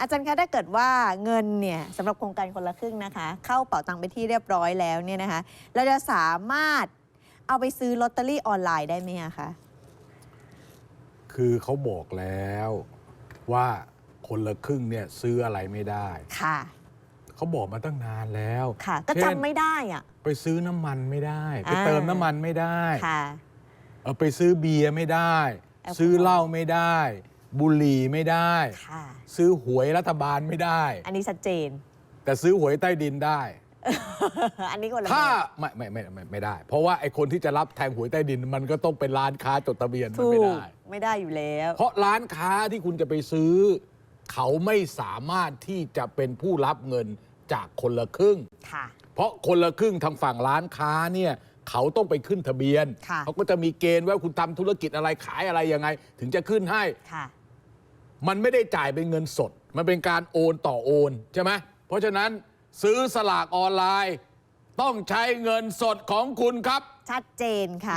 อาจารย์คะถ้าเกิดว่าเงินเนี่ยสำหรับโครงการคนละครึ่งนะคะ เข้าเป๋าตังค์ไปที่เรียบร้อยแล้วเนี่ยนะคะ เราจะสามารถเอาไปซื้อลอตเตอรี่ออนไลน์ได้ไหมอะคะคือเขาบอกแล้วว่าคนละครึ่งเนี่ยซื้ออะไรไม่ได้ ค่ะ เขาบอกมาตั้งนานแล้วค่ะ ก็เช่นจำไม่ได้อะ ไปซื้อน้ำมันไม่ได้ ไปอ่าเติมน้ำมันไม่ได้ค่ะ เอาไปซื้อเบียร์ไม่ได้ แอลกอฮอล์ ซื้อเหล้าไม่ได้ บุหรี่ไม่ได้ ค่ะ ซื้อหวยรัฐบาลไม่ได้ อันนี้ชัดเจน แต่ซื้อหวยใต้ดินได้ อันนี้คนละถ้าแบบไม่ไม่ไม่ไม่ไม่ได้ เพราะว่าไอ้คนที่จะรับแทงหวยใต้ดิน มันก็ต้องเป็นร้านค้าจดทะเบียนมันถูไม่กได้ ไม่ได้อยู่แล้ว เพราะร้านค้าที่คุณจะไปซื้อ เขาไม่สามารถที่จะเป็นผู้รับเงินจากคนละครึ่ง ค่ะ เพราะคนละครึ่งทางฝั่งร้านค้าเนี่ยเขาต้องไปขึ้นทะเบียน ค่ะ เขาก็จะมีเกณฑ์ว่าคุณทำธุรกิจอะไรขายอะไรยังไง ถึงจะขึ้นให้ ค่ะ มันไม่ได้จ่ายเป็นเงินสด มันเป็นการโอนต่อโอนใช่ไหมเพราะฉะนั้นซื้อสลากออนไลน์ ต้องใช้เงินสดของคุณครับ ชัดเจนค่ะ